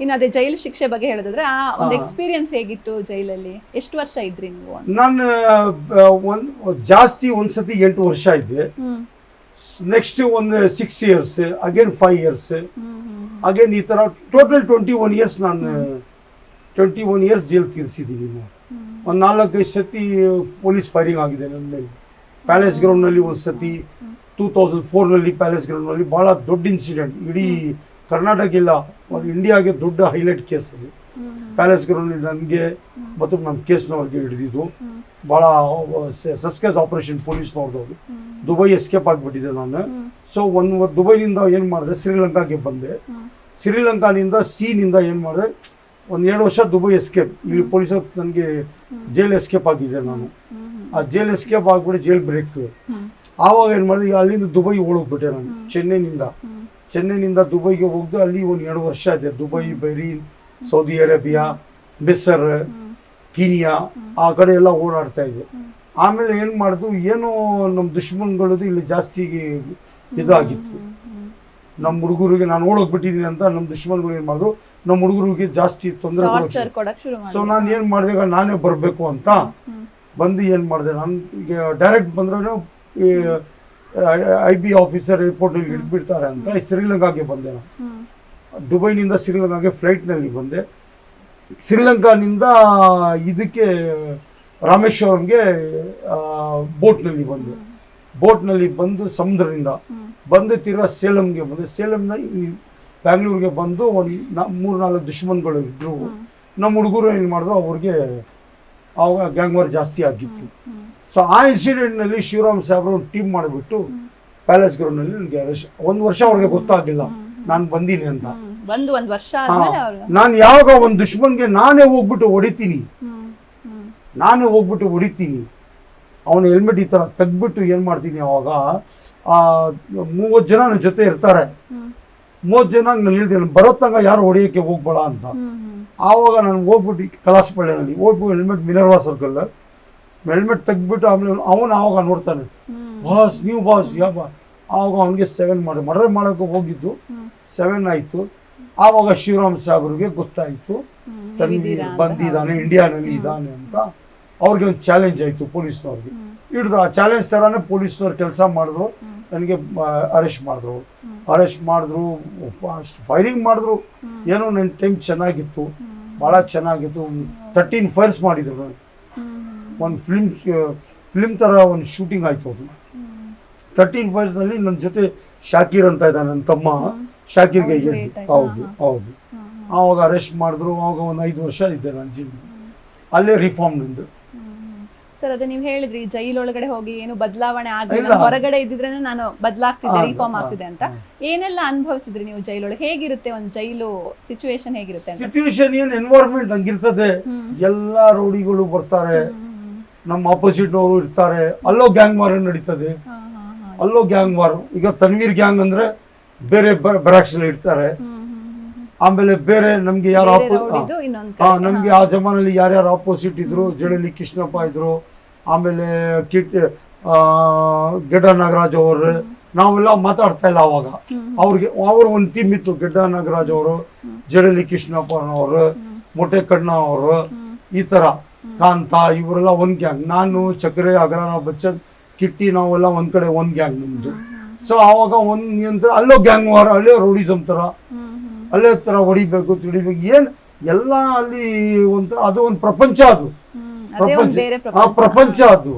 ಇನ್ನು ಅದೇ ಜೈಲು ಶಿಕ್ಷೆ ಬಗ್ಗೆ ಹೇಳಿದ್ರೆ ಆ ಒಂದು. ಎಕ್ಸ್ಪೀರಿಯನ್ಸ್ ಹೇಗಿತ್ತು ಜೈಲಲ್ಲಿ? ಎಷ್ಟು ವರ್ಷ ಇದ್ರಿ ನೀವು ನಾನು ಒಂದು ಜಾಸ್ತಿ ಒಂದ್ಸತಿ ಎಂಟು ವರ್ಷ ಇದ್ದೆ ನೆಕ್ಸ್ಟ್ ಒಂದು six years again five years again ಈ ಥರ ಟೋಟಲ್ ಟ್ವೆಂಟಿ ಒನ್ ಇಯರ್ಸ್ ನಾನು ಟ್ವೆಂಟಿ ಒನ್ ಇಯರ್ಸ್ ಜೈಲ್ ತೀರಿಸಿದ್ದೀನಿ ಒಂದು ನಾಲ್ಕೈದು ಸತಿ ಪೊಲೀಸ್ ಫೈರಿಂಗ್ ಆಗಿದೆ ನನ್ನ ಮೇಲೆ. ಪ್ಯಾಲೇಸ್ ಗ್ರೌಂಡ್ನಲ್ಲಿ ಒಂದು ಸತಿ ಟೂ ತೌಸಂಡ್ ಫೋರ್ನಲ್ಲಿ ಪ್ಯಾಲೇಸ್ ಗ್ರೌಂಡ್ನಲ್ಲಿ ಭಾಳ ದೊಡ್ಡ ಇನ್ಸಿಡೆಂಟ್ ಇಡೀ ಕರ್ನಾಟಕ ಇಲ್ಲ ಇಂಡಿಯಾಗೆ ದೊಡ್ಡ ಹೈಲೈಟ್ ಕೇಸ್ ಅದು. ಪ್ಯಾಲೇಸ್ ಗ್ರೌಂಡ್ ನನಗೆ ಮತ್ತು ನಮ್ಮ ಕೇಸ್ನವ್ರಿಗೆ ಹಿಡಿದಿದ್ದು. ಭಾಳ ಸಸ್ಕೇಸ್ ಆಪರೇಷನ್ ಪೊಲೀಸ್ನವ್ರದ್ದು ಹ್ಮ್. ದುಬೈ ಎಸ್ಕೇಪ್ ಆಗಿಬಿಟ್ಟಿದೆ ನಾನು. ಸೊ ಒಂದು ದುಬೈನಿಂದ ಏನು ಮಾಡಿದೆ ಶ್ರೀಲಂಕಾಗೆ ಬಂದೆ. ಶ್ರೀಲಂಕಾನಿಂದ ಸೀನಿಂದ ಏನು ಮಾಡಿದೆ ಒಂದು ಎರಡು ವರ್ಷ ದುಬೈ ಎಸ್ಕೇಪ್. ಇಲ್ಲಿ ಪೊಲೀಸರು ನನಗೆ ಜೈಲ್ ಎಸ್ಕೇಪ್ ಆಗಿದೆ ನಾನು. ಆ ಜೈಲ್ ಎಸ್ಕೇಪ್ ಆಗಿಬಿಟ್ಟು ಜೈಲ್ ಬ್ರೇಕ್. ಆವಾಗ ಏನು ಮಾಡಿದೆ ಅಲ್ಲಿಂದ ದುಬೈ ಓಡೋಗ್ಬಿಟ್ಟೆ ನಾನು ಚೆನ್ನೈನಿಂದ. ಚೆನ್ನೈನಿಂದ ದುಬೈಗೆ ಹೋಗ್ದು ಅಲ್ಲಿ ಒಂದು ಎರಡು ವರ್ಷ ಇದೆ ದುಬೈ ಬೈರೀನ್ ಸೌದಿ ಅರೇಬಿಯಾ ಮಿಸರ್ ಕೀನಿಯಾ ಆ ಕಡೆ ಎಲ್ಲ ಓಡಾಡ್ತಾ ಇದ್ದೆ. ಆಮೇಲೆ ಏನು ಮಾಡಿದ್ರು ಏನು ನಮ್ಮ ದುಶ್ಮನ್ಗಳದ್ದು ಇಲ್ಲಿ ಜಾಸ್ತಿ ಇದಾಗಿತ್ತು. ನಮ್ಮ ಹುಡುಗರಿಗೆ ನಾನು ಓಡೋಗ್ಬಿಟ್ಟಿದ್ದೀನಿ ಅಂತ ನಮ್ಮ ದುಶ್ಮನ್ಗಳು ಏನು ಮಾಡಿದ್ರು ನಮ್ಮ ಹುಡುಗರಿಗೆ ಜಾಸ್ತಿ ತೊಂದರೆ ಸೊ ನಾನು ಏನು ಮಾಡಿದೆ ನಾನೇ ಬರಬೇಕು ಅಂತ ಬಂದು ಏನು ಮಾಡಿದೆ ನಾನು ಈಗ ಡೈರೆಕ್ಟ್ ಬಂದ್ರೂ ಈ ಐ ಬಿ ಆಫೀಸರ್ ಏರ್ಪೋರ್ಟಲ್ಲಿ ಹಿಡ್ಬಿಡ್ತಾರೆ ಅಂತ ಶ್ರೀಲಂಕಾಗೆ ಬಂದೆ ನಾನು. ದುಬೈನಿಂದ ಶ್ರೀಲಂಕಾಗೆ ಫ್ಲೈಟ್ನಲ್ಲಿ ಬಂದೆ. ಶ್ರೀಲಂಕಾನಿಂದ ಇದಕ್ಕೆ ರಾಮೇಶ್ವರಂಗೆ ಬೋಟ್ನಲ್ಲಿ ಬಂದೆ. ಬೋಟ್ನಲ್ಲಿ ಬಂದು ಸಮುದ್ರದಿಂದ ಬಂದು ತಿರ್ಗಾ ಸೇಲಂಗೆ ಬಂದೆ. ಸೇಲಂನ ಬ್ಯಾಂಗ್ಳೂರಿಗೆ ಬಂದು ಒಂದು ನಾ ಮೂರು ನಾಲ್ಕು ದುಶ್ಮನ್ಗಳು ಇದ್ದರು ನಮ್ಮ ಹುಡುಗರು ಏನು ಮಾಡಿದ್ರು ಅವ್ರಿಗೆ ಆವಾಗ ಗ್ಯಾಂಗ್ವಾರ್ ಜಾಸ್ತಿ ಆಗಿತ್ತು. ಸೊ ಆ ಇನ್ಸಿಡೆಂಟ್ನಲ್ಲಿ ಶಿವರಾಮ್ ಸಾಹೇಬ್ರು ಒಂದು ಟೀಮ್ ಮಾಡಿಬಿಟ್ಟು ಪ್ಯಾಲೇಸ್ ಗ್ರೌಂಡ್ನಲ್ಲಿ ನನಗೆ ಒಂದು ವರ್ಷ ಅವ್ರಿಗೆ ಗೊತ್ತಾಗಿಲ್ಲ ನಾನು ಬಂದೀನಿ ಅಂತ. ಬಂದು ಒಂದು ವರ್ಷ ನಾನು ಯಾವಾಗ ಒಂದು ದುಶ್ಮನ್ಗೆ ನಾನೇ ಹೋಗ್ಬಿಟ್ಟು ಹೊಡಿತೀನಿ. ನಾನೇ ಹೋಗ್ಬಿಟ್ಟು ಹೊಡಿತೀನಿ. ಅವನ ಹೆಲ್ಮೆಟ್ ಈ ಥರ ತೆಗ್ಬಿಟ್ಟು ಏನು ಮಾಡ್ತೀನಿ ಅವಾಗ ಆ ಮೂವತ್ತು ಜನ ನನ್ನ ಜೊತೆ ಇರ್ತಾರೆ. ಮೂವತ್ತು ಜನ ನಾನು ಹೇಳ್ತೀನಿ ಬರೋ ತನಕ ಯಾರು ಹೊಡಿಯೋಕ್ಕೆ ಹೋಗ್ಬೇಡ ಅಂತ. ಆವಾಗ ನಾನು ಹೋಗ್ಬಿಟ್ಟು ಕಲಾಸಪಳ್ಳಿನಲ್ಲಿ ಹೋಗ್ಬಿಟ್ಟು ಹೆಲ್ಮೆಟ್ ಮಿನರ್ವಾ ಸರ್ಕಲ್ ಹೆಲ್ಮೆಟ್ ತೆಗ್ದ್ಬಿಟ್ಟು ಆಮೇಲೆ ಅವನು ಆವಾಗ ನೋಡ್ತಾನೆ. ಬಾಸ್ ನೀವು ಬಾಸ್ ಯಾವ ಆವಾಗ ಅವನಿಗೆ ಸೆವೆನ್ ಮಾಡಿ. ಮರ್ಡರ್ ಮಾಡೋಕೆ ಹೋಗಿದ್ದು ಸೆವೆನ್ ಆಯಿತು. ಆವಾಗ ಶಿವರಾಮ್ ಸಾಹೇಬ್ರಿಗೆ ಗೊತ್ತಾಯಿತು. ತಂಗಿ. ಬಂದಿದ್ದಾನೆ ಇಂಡಿಯಾನಲ್ಲಿ ಇದ್ದಾನೆ ಅಂತ. ಅವ್ರಿಗೆ ಒಂದು ಚಾಲೆಂಜ್ ಆಯಿತು ಪೊಲೀಸ್ನವ್ರಿಗೆ. ಹಿಡಿದ್ರು ಹಿಡಿದು ಆ ಚಾಲೆಂಜ್ ಥರನೇ ಪೊಲೀಸ್ನವ್ರು ಕೆಲಸ ಮಾಡಿದ್ರು. ನನಗೆ ಅರೆಸ್ಟ್ ಮಾಡಿದ್ರು. ಅರೆಸ್ಟ್ ಮಾಡಿದ್ರು ಫಾಸ್ಟ್ ಫೈರಿಂಗ್ ಮಾಡಿದ್ರು. ಏನೋ ನನ್ನ ಟೈಮ್ ಚೆನ್ನಾಗಿತ್ತು. ಭಾಳ ಚೆನ್ನಾಗಿತ್ತು. ತರ್ಟೀನ್ ಫೈರ್ಸ್ ಮಾಡಿದ್ರು ನಾನು. ಒಂದು ಫಿಲ್ಮ್ ಫಿಲ್ಮ್ ಥರ ಒಂದು ಶೂಟಿಂಗ್ ಆಯಿತು ಅದು. ತರ್ಟೀನ್ ಫೈರ್ಸ್ನಲ್ಲಿ ನನ್ನ ಜೊತೆ ಶಾಕಿರ್ ಅಂತ ಇದ್ದಾನೆ ನನ್ನ ತಮ್ಮ. ಶಾಕೀರ್ಗೆ ಏಟ್ ಆಯ್ತಾ? ಹೌದು ಹೌದು. ಆವಾಗ ಅರೆಸ್ಟ್ ಮಾಡಿದ್ರು ಆವಾಗ ಒಂದು ಐದು ವರ್ಷ ಇದ್ದೆ ನಾನು ಜಿಮ್ ಅಲ್ಲೇ ರಿಫಾರ್ಮ್ ನಿಂದು. ಸರ್ ಅದೇ ನೀವು ಹೇಳಿದ್ರಿ ಜೈಲೊಳಗಡೆ ಹೋಗಿ ಏನು ಬದಲಾವಣೆ ಆಗಲಿಲ್ಲ ಹೊರಗಡೆ ಇದ್ದಿದ್ರೆ ನಾನು ಬದಲಾಗ್ತಿದ್ದೆ ರಿಫಾರ್ಮ್ ಆಗ್ತಿದೆ ಅಂತ. ಏನೆಲ್ಲ ಅನುಭವಿಸಿದ್ರಿ ನೀವು ಜೈಲೊಳಗೆ? ಹೇಗಿರುತ್ತೆ ಒಂದು ಜೈಲು ಸಿಚುವೇಶನ್ ಹೇಗಿರುತ್ತೆ ಸಿಚುವೇಶನ್ ಏನು ಎನ್ವೈರ್ಮೆಂಟ್ ಹಂಗಿರ್ತದೆ. ಎಲ್ಲ ರೌಡಿಗಳು ಬರ್ತಾರೆ. ನಮ್ಮ ಆಪೋಸಿಟ್ ಅವರು ಇರ್ತಾರೆ. ಅಲ್ಲೋ ಗ್ಯಾಂಗ್ ವಾರ್ ನಡೀತದೆ. ಅಲ್ಲೋ ಗ್ಯಾಂಗ್ ವಾರ್ ಈಗ ತನ್ವೀರ್ ಗ್ಯಾಂಗ್ ಅಂದ್ರೆ ಬೇರೆ ಬ್ರಾಕ್ಸ್ ಇಡ್ತಾರೆ. ಆಮೇಲೆ ಬೇರೆ ನಮ್ಗೆ ಯಾರು ಆಪೋಸಿಟ್ ನಮ್ಗೆ ಆ ಜಮಾನಲ್ಲಿ ಯಾರ್ಯಾರು ಆಪೋಸಿಟ್ ಇದ್ರು ಜಡಲಿ ಕೃಷ್ಣಪ್ಪ ಇದ್ರು ಆಮೇಲೆ ಕಿಟ್ ಗೆಡ್ಡ ನಾಗರಾಜ್ ಅವರು ನಾವೆಲ್ಲ ಮಾತಾಡ್ತಾ ಇಲ್ಲ ಅವಾಗ. ಅವ್ರಿಗೆ ಅವ್ರ ಒಂದು ಟೀಮ್ ಇತ್ತು ಗೆಡ್ಡ ನಾಗರಾಜ್ ಅವರು ಜಡಲಿ ಕೃಷ್ಣಪ್ಪನವರು ಮೊಟ್ಟೆ ಕಣ್ಣ ಅವರು ಈ ತರ. ಕಾಂತ ಇವರೆಲ್ಲ ಒಂದ್ ಗ್ಯಾಂಗ್ ನಾನು ಚಕ್ರೆ ಅಗ್ರಾನ ಬಚ್ಚನ್ ಕಿಟ್ಟಿ ನಾವೆಲ್ಲ ಒಂದು ಕಡೆ ಒಂದು ಗ್ಯಾಂಗ್ ನಮ್ದು. ಸೊ ಆವಾಗ ಒಂದು ಯಂತ್ರ ಅಲ್ಲೋ ಗ್ಯಾಂಗ್ ವಾರ ಅಲ್ಲೇ ರೌಡಿಸಮ್ ಹ್ಮ್, ಅಲ್ಲೇ ತರ ಹೊಡಿಬೇಕು ತುಡಿಬೇಕು. ಏನು ಎಲ್ಲ ಅಲ್ಲಿ ಒಂಥರ ಅದು ಒಂದು ಪ್ರಪಂಚ ಅದು. ಪ್ರಪಂಚ ಆ ಪ್ರಪಂಚ. ಅದು.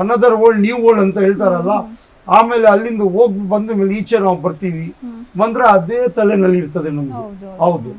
ಅನದರ್ ವರ್ಲ್ಡ್ ನ್ಯೂ ವರ್ಲ್ಡ್ ಅಂತ ಹೇಳ್ತಾರಲ್ಲ ಆಮೇಲೆ ಅಲ್ಲಿಂದ ಹೋಗಿ ಬಂದ ಮೇಲೆ ಈಚೆ ನಾವು ಬರ್ತೀವಿ. ಬಂದ್ರೆ ಅದೇ ತಲೆನಲ್ಲಿ ಇರ್ತದೆ ನಮ್ಗೆ ಹೌದು.